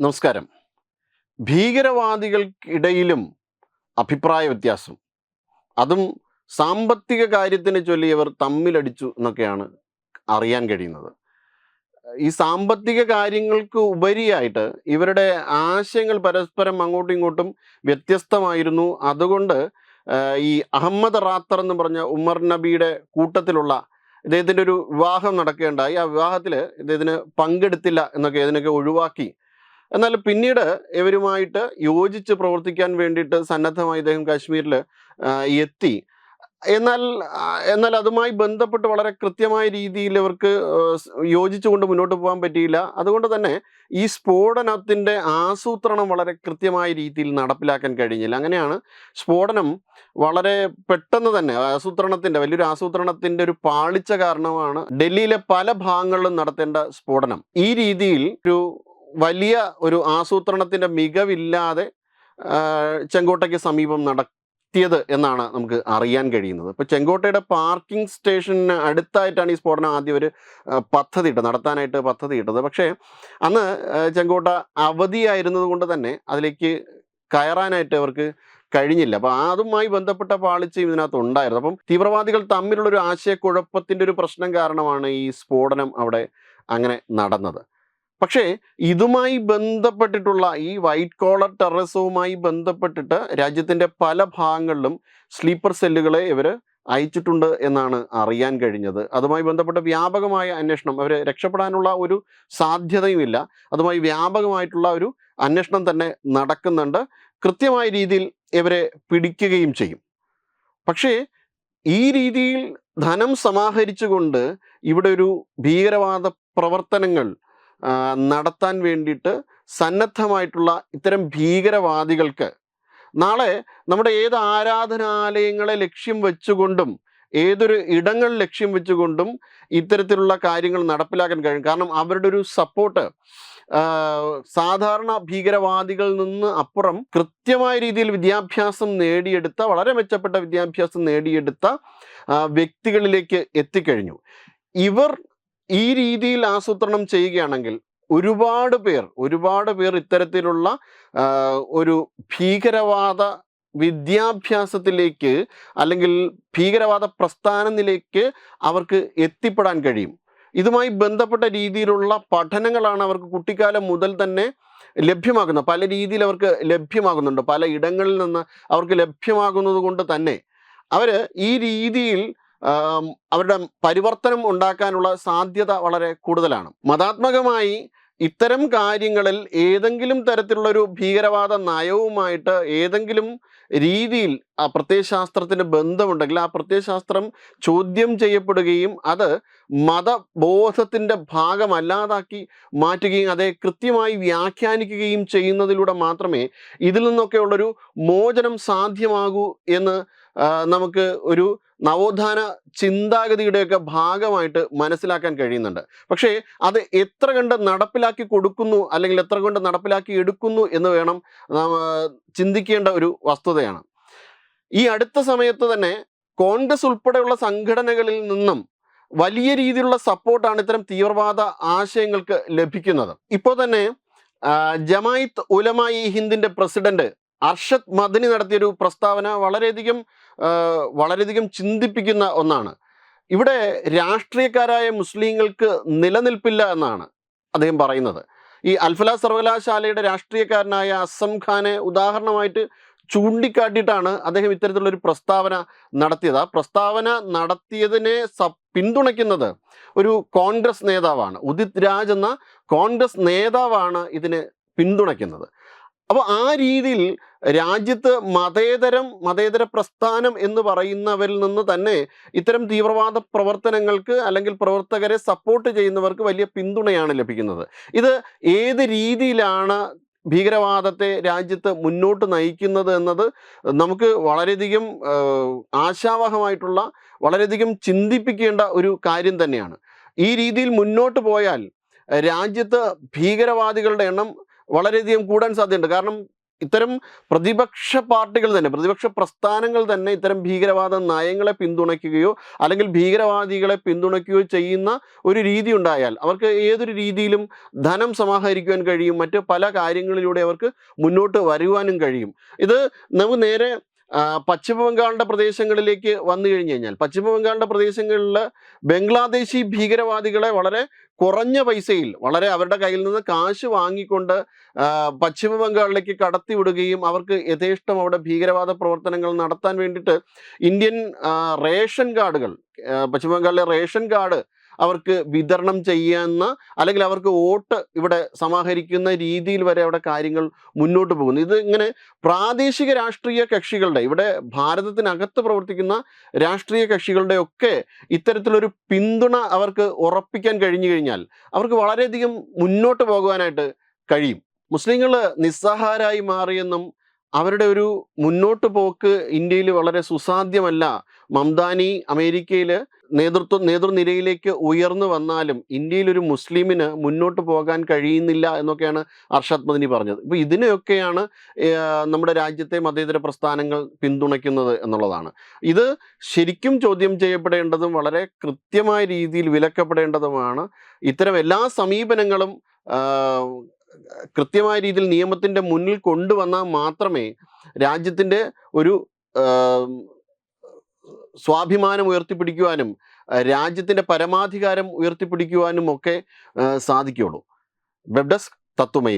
നമസ്കാരം. ഭീകരവാദികൾക്കിടയിലും അഭിപ്രായ വ്യത്യാസം. അതും സാമ്പത്തിക കാര്യത്തിനെ ചൊല്ലിയവർ തമ്മിലടിച്ചു എന്നൊക്കെയാണ് അറിയാൻ കഴിയുന്നത്. ഈ സാമ്പത്തിക കാര്യങ്ങൾക്ക് ഉപരിയായിട്ട് ഇവരുടെ ആശയങ്ങൾ പരസ്പരം അങ്ങോട്ടും ഇങ്ങോട്ടും വ്യത്യസ്തമായിരുന്നു. അതുകൊണ്ട് ഈ അഹമ്മദ് റാത്തർ എന്ന് പറഞ്ഞ ഉമർ നബിയുടെ കൂട്ടത്തിലുള്ള ഇദ്ദേഹത്തിന്റെ ഒരു വിവാഹം നടക്കുകയുണ്ടായി. ആ വിവാഹത്തിൽ ഇദ്ദേഹത്തിന് പങ്കെടുത്തില്ല എന്നൊക്കെ ഇതിനൊക്കെ ഒഴിവാക്കി എന്നാൽ പിന്നീട് ഇവരുമായിട്ട് യോജിച്ച് പ്രവർത്തിക്കാൻ വേണ്ടിയിട്ട് സന്നദ്ധമായി ഇദ്ദേഹം കാശ്മീരിൽ എത്തി. എന്നാൽ എന്നാൽ അതുമായി ബന്ധപ്പെട്ട് വളരെ കൃത്യമായ രീതിയിൽ ഇവർക്ക് യോജിച്ചുകൊണ്ട് മുന്നോട്ട് പോകാൻ പറ്റിയില്ല. അതുകൊണ്ട് തന്നെ ഈ സ്ഫോടനത്തിന്റെ ആസൂത്രണം വളരെ കൃത്യമായ രീതിയിൽ നടപ്പിലാക്കാൻ കഴിഞ്ഞില്ല. അങ്ങനെയാണ് സ്ഫോടനം വളരെ പെട്ടെന്ന് തന്നെ ആസൂത്രണത്തിന്റെ വലിയൊരു ആസൂത്രണത്തിന്റെ ഒരു പാളിച്ച കാരണമാണ് ഡൽഹിയിലെ പല ഭാഗങ്ങളിലും നടത്തേണ്ട സ്ഫോടനം. ഈ രീതിയിൽ ഒരു വലിയ ഒരു ആസൂത്രണത്തിന്റെ മികവില്ലാതെ ചെങ്കോട്ടയ്ക്ക് സമീപം നടത്തിയത് എന്നാണ് നമുക്ക് അറിയാൻ കഴിയുന്നത്. ഇപ്പോൾ ചെങ്കോട്ടയുടെ പാർക്കിംഗ് സ്റ്റേഷന് അടുത്തായിട്ടാണ് ഈ സ്ഫോടനം ആദ്യം ഒരു പദ്ധതി ഇട്ടത് നടത്താനായിട്ട് പദ്ധതി ഇട്ടത് പക്ഷേ അന്ന് ചെങ്കോട്ട അവധിയായിരുന്നത് കൊണ്ട് തന്നെ അതിലേക്ക് കയറാനായിട്ട് അവർക്ക് കഴിഞ്ഞില്ല. അപ്പോൾ അതുമായി ബന്ധപ്പെട്ട പാളിച്ചയും ഇതിനകത്ത് ഉണ്ടായിരുന്നു. അപ്പം തീവ്രവാദികൾ തമ്മിലുള്ള ഒരു ആശയക്കുഴപ്പത്തിന്റെ ഒരു പ്രശ്നം കാരണമാണ് ഈ സ്ഫോടനം അവിടെ അങ്ങനെ നടന്നത്. പക്ഷേ ഇതുമായി ബന്ധപ്പെട്ടിട്ടുള്ള ഈ വൈറ്റ് കോളർ ടെററിസവുമായി ബന്ധപ്പെട്ടിട്ട് രാജ്യത്തിന്റെ പല ഭാഗങ്ങളിലും സ്ലീപ്പർ സെല്ലുകളെ ഇവർ അയച്ചിട്ടുണ്ട് എന്നാണ് അറിയാൻ കഴിഞ്ഞത്. അതുമായി ബന്ധപ്പെട്ട വ്യാപകമായ അന്വേഷണം അവർ രക്ഷപ്പെടാനുള്ള ഒരു സാധ്യതയുമില്ല. അതുമായി വ്യാപകമായിട്ടുള്ള ഒരു അന്വേഷണം തന്നെ നടക്കുന്നുണ്ട്. കൃത്യമായ രീതിയിൽ ഇവരെ പിടിക്കുകയും ചെയ്യും. പക്ഷേ ഈ രീതിയിൽ ധനം സമാഹരിച്ചുകൊണ്ട് ഇവിടെ ഒരു ഭീകരവാദ പ്രവർത്തനങ്ങൾ നടത്താൻ വേണ്ടിയിട്ട് സന്നദ്ധമായിട്ടുള്ള ഇത്തരം ഭീകരവാദികൾക്ക് നാളെ നമ്മുടെ ഏത് ആരാധനാലയങ്ങളെ ലക്ഷ്യം വെച്ചുകൊണ്ടും ഏതൊരു ഇടങ്ങൾ ലക്ഷ്യം വെച്ചുകൊണ്ടും ഇത്തരത്തിലുള്ള കാര്യങ്ങൾ നടപ്പിലാക്കാൻ കഴിയും. കാരണം അവരുടെ ഒരു സപ്പോർട്ട് സാധാരണ ഭീകരവാദികളിൽ നിന്ന് അപ്പുറം കൃത്യമായ രീതിയിൽ വിദ്യാഭ്യാസം നേടിയെടുത്ത വളരെ മെച്ചപ്പെട്ട വിദ്യാഭ്യാസം നേടിയെടുത്ത വ്യക്തികളിലേക്ക് എത്തിക്കഴിഞ്ഞു. ഇവർ ഈ രീതിയിൽ ആസൂത്രണം ചെയ്യുകയാണെങ്കിൽ ഒരുപാട് പേർ ഒരുപാട് പേർ ഇത്തരത്തിലുള്ള ഒരു ഭീകരവാദ വിദ്യാഭ്യാസത്തിലേക്ക് അല്ലെങ്കിൽ ഭീകരവാദ പ്രസ്ഥാനത്തിലേക്ക് അവർക്ക് എത്തിപ്പെടാൻ കഴിയും. ഇതുമായി ബന്ധപ്പെട്ട രീതിയിലുള്ള പഠനങ്ങളാണ് അവർക്ക് കുട്ടിക്കാലം മുതൽ തന്നെ ലഭ്യമാകുന്നത് പല രീതിയിൽ അവർക്ക് ലഭ്യമാകുന്നുണ്ട്. പല ഇടങ്ങളിൽ നിന്ന് അവർക്ക് ലഭ്യമാകുന്നത് കൊണ്ട് തന്നെ. അവർ ഈ രീതിയിൽ അവരുടെ പരിവർത്തനം ഉണ്ടാക്കാനുള്ള സാധ്യത വളരെ കൂടുതലാണ്. മതാത്മകമായി ഇത്തരം കാര്യങ്ങളിൽ ഏതെങ്കിലും തരത്തിലുള്ള ഒരു ഭീകരവാദ നയവുമായിട്ട് ഏതെങ്കിലും രീതിയിൽ ആ പ്രത്യയശാസ്ത്രത്തിന് ബന്ധമുണ്ടെങ്കിൽ ആ പ്രത്യയശാസ്ത്രം ചോദ്യം ചെയ്യപ്പെടുകയും അത് മതബോധത്തിന്റെ ഭാഗമല്ലാതാക്കി മാറ്റുകയും അതേ കൃത്യമായി വ്യാഖ്യാനിക്കുകയും ചെയ്യുന്നതിലൂടെ മാത്രമേ ഇതിൽ നിന്നൊക്കെയുള്ളൊരു മോചനം സാധ്യമാകൂ എന്ന് നമുക്ക് ഒരു നവോത്ഥാന ചിന്താഗതിയുടെയൊക്കെ ഭാഗമായിട്ട് മനസ്സിലാക്കാൻ കഴിയുന്നുണ്ട്. പക്ഷേ അത് എത്ര കണ്ട് നടപ്പിലാക്കി കൊടുക്കുന്നു അല്ലെങ്കിൽ എത്ര കൊണ്ട് നടപ്പിലാക്കി എടുക്കുന്നു എന്ന് വേണം ചിന്തിക്കേണ്ട ഒരു വസ്തുതയാണ്. ഈ അടുത്ത സമയത്ത് തന്നെ കോൺഗ്രസ് ഉൾപ്പെടെയുള്ള സംഘടനകളിൽ നിന്നും വലിയ രീതിയിലുള്ള സപ്പോർട്ടാണ് ഇത്തരം തീവ്രവാദ ആശയങ്ങൾക്ക് ലഭിക്കുന്നത്. ഇപ്പോൾ തന്നെ ജമായിത്ത് ഉലമായി ഹിന്ദിന്റെ പ്രസിഡന്റ് അർഷദ് മദനി നടത്തിയൊരു പ്രസ്താവന വളരെയധികം വളരെയധികം ചിന്തിപ്പിക്കുന്ന ഒന്നാണ്. ഇവിടെ രാഷ്ട്രീയക്കാരായ മുസ്ലിങ്ങൾക്ക് നിലനിൽപ്പില്ല എന്നാണ് അദ്ദേഹം പറയുന്നത്. ഈ അൽഫല സർവകലാശാലയുടെ രാഷ്ട്രീയക്കാരനായ അസം ഖാനെ ഉദാഹരണമായിട്ട് ചൂണ്ടിക്കാട്ടിയിട്ടാണ് അദ്ദേഹം ഇത്തരത്തിലുള്ളൊരു പ്രസ്താവന നടത്തിയത്. ആ പ്രസ്താവന നടത്തിയതിനെ സ പിന്തുണയ്ക്കുന്നത് ഒരു കോൺഗ്രസ് നേതാവാണ്. ഉദിത് രാജ് എന്ന കോൺഗ്രസ് നേതാവാണ് ഇതിനെ പിന്തുണയ്ക്കുന്നത്. അപ്പോൾ ആ രീതിയിൽ രാജ്യത്ത് മതേതരം മതേതര പ്രസ്ഥാനം എന്ന് പറയുന്നവരിൽ നിന്ന് തന്നെ ഇത്തരം തീവ്രവാദ പ്രവർത്തനങ്ങൾക്ക് അല്ലെങ്കിൽ പ്രവർത്തകരെ സപ്പോർട്ട് ചെയ്യുന്നവർക്ക് വലിയ പിന്തുണയാണ് ലഭിക്കുന്നത്. ഇത് ഏത് രീതിയിലാണ് ഭീകരവാദത്തെ രാജ്യത്ത് മുന്നോട്ട് നയിക്കുന്നത് എന്നത് നമുക്ക് വളരെയധികം ആശാവഹമായിട്ടുള്ള വളരെയധികം ചിന്തിപ്പിക്കേണ്ട ഒരു കാര്യം തന്നെയാണ്. ഈ രീതിയിൽ മുന്നോട്ട് പോയാൽ രാജ്യത്ത് ഭീകരവാദികളുടെ എണ്ണം വളരെയധികം കൂടാൻ സാധ്യതയുണ്ട്. കാരണം ഇത്തരം പ്രതിപക്ഷ പാർട്ടികൾ തന്നെ പ്രതിപക്ഷ പ്രസ്ഥാനങ്ങൾ തന്നെ ഇത്തരം ഭീകരവാദ നയങ്ങളെ പിന്തുണയ്ക്കുകയോ അല്ലെങ്കിൽ ഭീകരവാദികളെ പിന്തുണയ്ക്കുകയോ ചെയ്യുന്ന ഒരു രീതി ഉണ്ടായാൽ അവർക്ക് ഏതൊരു രീതിയിലും ധനം സമാഹരിക്കുവാൻ കഴിയും മറ്റ് പല കാര്യങ്ങളിലൂടെ അവർക്ക് മുന്നോട്ട് വരുവാനും കഴിയും. ഇത് നമുക്ക് നേരെ ആ, പശ്ചിമ ബംഗാളിന്റെ പ്രദേശങ്ങളിലേക്ക് വന്നു കഴിഞ്ഞു കഴിഞ്ഞാൽ പശ്ചിമ ബംഗാളിന്റെ പ്രദേശങ്ങളിൽ ബംഗ്ലാദേശി ഭീകരവാദികളെ വളരെ കുറഞ്ഞ പൈസയിൽ വളരെ അവരുടെ കയ്യിൽ നിന്ന് കാശ് വാങ്ങിക്കൊണ്ട് പശ്ചിമ ബംഗാളിലേക്ക് കടത്തിവിടുകയും അവർക്ക് യഥേഷ്ടം അവിടെ ഭീകരവാദ പ്രവർത്തനങ്ങൾ നടത്താൻ വേണ്ടിയിട്ട് ഇന്ത്യൻ റേഷൻ കാർഡുകൾ പശ്ചിമ ബംഗാളിലെ റേഷൻ കാർഡ് അവർക്ക് വിതരണം ചെയ്യുന്ന അല്ലെങ്കിൽ അവർക്ക് വോട്ട് ഇവിടെ സമാഹരിക്കുന്ന രീതിയിൽ വരെ അവിടെ കാര്യങ്ങൾ മുന്നോട്ട് പോകുന്നു. ഇത് ഇങ്ങനെ പ്രാദേശിക രാഷ്ട്രീയ കക്ഷികളുടെ ഇവിടെ ഭാരതത്തിനകത്ത് പ്രവർത്തിക്കുന്ന രാഷ്ട്രീയ കക്ഷികളുടെ ഒക്കെ ഇത്തരത്തിലൊരു പിന്തുണ അവർക്ക് ഉറപ്പിക്കാൻ കഴിഞ്ഞു കഴിഞ്ഞാൽ അവർക്ക് വളരെയധികം മുന്നോട്ട് പോകുവാനായിട്ട് കഴിയും. മുസ്ലിങ്ങൾ നിസ്സഹാരായി മാറിയെന്നും അവരുടെ ഒരു മുന്നോട്ട് പോക്ക് ഇന്ത്യയിൽ വളരെ സുസാധ്യമല്ല. മംദാനി അമേരിക്കയിൽ നേതൃത്വം നേതൃനിരയിലേക്ക് ഉയർന്നു വന്നാലും ഇന്ത്യയിൽ ഒരു മുസ്ലിമിന് മുന്നോട്ട് പോകാൻ കഴിയുന്നില്ല എന്നൊക്കെയാണ് അർഷാദ് മദിനി പറഞ്ഞത്. ഇപ്പോൾ ഇതിനെയൊക്കെയാണ് നമ്മുടെ രാജ്യത്തെ മതേതര പ്രസ്ഥാനങ്ങൾ പിന്തുണയ്ക്കുന്നത് എന്നുള്ളതാണ്. ഇത് ശരിക്കും ചോദ്യം ചെയ്യപ്പെടേണ്ടതും വളരെ കൃത്യമായ രീതിയിൽ വിലക്കപ്പെടേണ്ടതുമാണ്. ഇത്തരം എല്ലാ സമീപനങ്ങളും കൃത്യമായ രീതിയിൽ നിയമത്തിന്റെ മുന്നിൽ കൊണ്ടുവന്നാൽ മാത്രമേ രാജ്യത്തിന്റെ ഒരു സ്വാഭിമാനം ഉയർത്തിപ്പിടിക്കുവാനും രാജ്യത്തിന്റെ പരമാധികാരം ഉയർത്തിപ്പിടിക്കുവാനും ഒക്കെ സാധിക്കുകയുള്ളൂ. വെബ് ഡെസ്ക് തത്വമൈ